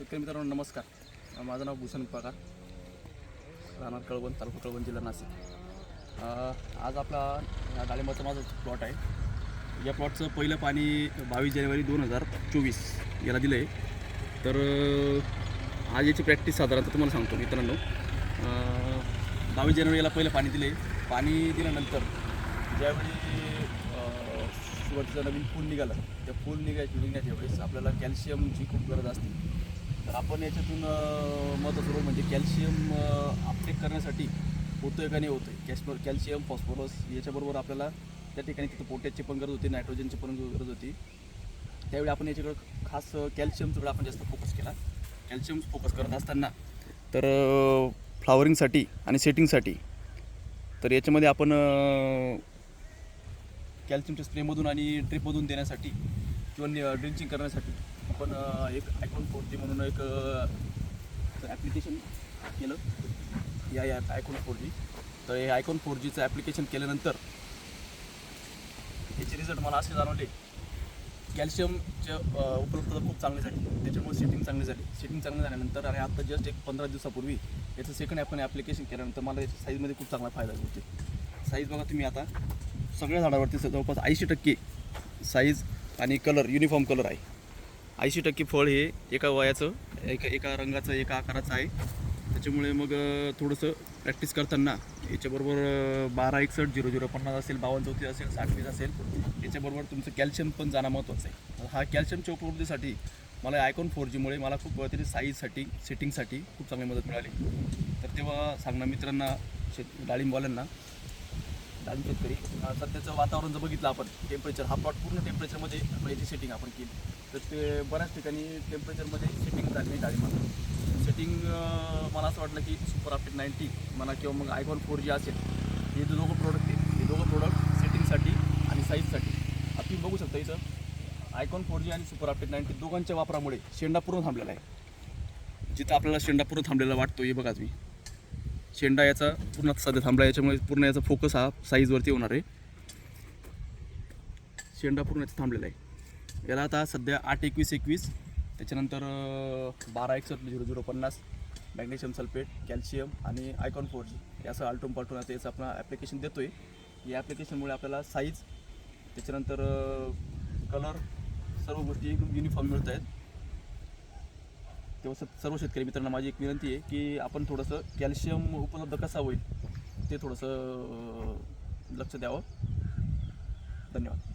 शेतकरी मित्रांनो नमस्कार. माझं नाव भूषण पगार. राहणार कळवण तालुका कळवण जिल्हा नाशिक. आज आपला या डाळिंबाचा माझा प्लॉट आहे. या प्लॉटचं पहिलं पाणी बावीस जानेवारी दोन हजार चोवीस याला दिलं आहे तर आज याची प्रॅक्टिस साधारणतः तुम्हाला सांगतो मित्रांनो. बावीस जानेवारी याला पहिलं पाणी दिले पाणी दिल्यानंतर ज्यावेळी अ, सुरुवातीचं नवीन फूल निघालं त्या फूल निघायची निघण्याच्या वेळेस आपल्याला कॅल्शियमची खूप गरज असते. तर आपण याच्यातून महत्त्वाचं रोल म्हणजे कॅल्शियम अपटेक करण्यासाठी होतोय का नाही होतोय? कॅश कॅल्शियम फॉस्फरस याच्याबरोबर आपल्याला त्या ठिकाणी तिथं पोटॅशची पण गरज होती नायट्रोजनची पण गरज होती. त्यावेळी आपण याच्याकडं खास कॅल्शियमच्याकडे आपण जास्त फोकस केला. कॅल्शियम फोकस करत असताना तर फ्लावरिंगसाठी आणि सेटिंगसाठी तर याच्यामध्ये आपण कॅल्शियमच्या स्प्रेमधून आणि ड्रिपमधून देण्यासाठी किंवा ड्रिंचिंग करण्यासाठी आपण एक आयकॉन फोर जी म्हणून एक ॲप्लिकेशन केलं. या या आयकॉन फोर जी तर हे आयकॉन फोर जीचं ॲप्लिकेशन केल्यानंतर याचे रिझल्ट मला असे जाणवले. कॅल्शियमच्या उपलब्धता खूप चांगली झाली. त्याच्यामुळे सेटिंग चांगली झाली. सेटिंग चांगली झाल्यानंतर आणि आता जस्ट एक पंधरा दिवसापूर्वी याचं सेकंड आपण ॲप्लिकेशन केल्यानंतर मला याच्या साईजमध्ये खूप चांगला फायदा होते साईज बघा तुम्ही आता. सगळ्या झाडावरती जवळपास ऐंशी टक्के साईज आणि कलर युनिफॉर्म कलर आहे. ऐंशी टक्के फळ हे एका वयाचं एका एका रंगाचं एका आकाराचं आहे. त्याच्यामुळे मग थोडंसं प्रॅक्टिस करताना याच्याबरोबर बारा एकसष्ट झिरो झिरो पन्नास असेल बावन्न चौतीस असेल साठवीस असेल याच्याबरोबर तुमचं कॅल्शियम पण जाणं महत्त्वाचं आहे. हा कॅल्शियम उपलब्धीसाठी मला आयकॉन फोर जीमुळे मला खूप तरी साईजसाठी सेटिंगसाठी खूप चांगली मदत मिळाली. तर तेव्हा सांगणं मित्रांना शेत डाळिंबवाल्यांना डाळिंब शेतकरी सध्याचं वातावरण जर बघितलं आपण टेम्परेचर हा प्लॉट पूर्ण टेम्परेचरमध्ये आपण याची सेटिंग आपण केली. तर ते बऱ्याच ठिकाणी टेम्परेचरमध्ये सेटिंग झाली नाही डाळिंबाला सेटिंग मला असं वाटलं की सुपर आफ्टेट नाईन्टी म्हणा किंवा मग आयकॉन फोर जी असेल हे जो दोघं प्रोडक्ट आहे हे दोघं प्रोडक्ट सेटिंगसाठी आणि साईजसाठी आता तुम्ही बघू शकता इथं आयकॉन फोर जी आणि सुपर आफ्टेट नाईन्टी दोघांच्या वापरामुळे शेंडा पूर्ण थांबलेला आहे. जिथं आपल्याला शेंडा पूर्ण थांबलेला वाटतो हे बघा तुम्ही. शेंडा याचा पूर्ण सध्या थांबला याच्यामुळे पूर्ण याचा फोकस हा साईजवरती होणार आहे. शेंडा पूर्ण याचा थांबलेला आहे. याला आता सध्या आठ एकवीस एकवीस त्याच्यानंतर बारा एकसष्ट झिरो झिरो पन्नास मॅग्नेशियम सल्फेट कॅल्शियम आणि आयकॉन फोर जी याचं असं आलटून पालटून आता याचं आपण ॲप्लिकेशन देतो आहे या ॲप्लिकेशनमुळे आपल्याला साईज त्याच्यानंतर कलर सर्व गोष्टी एकदम युनिफॉर्म मिळत आहेत. तेव्हा स- सर्व शेतकरी मित्रांना माझी एक विनंती आहे की आपण थोडंसं कॅल्शियम उपलब्ध कसा होईल ते थोडंसं लक्ष द्यावं. धन्यवाद.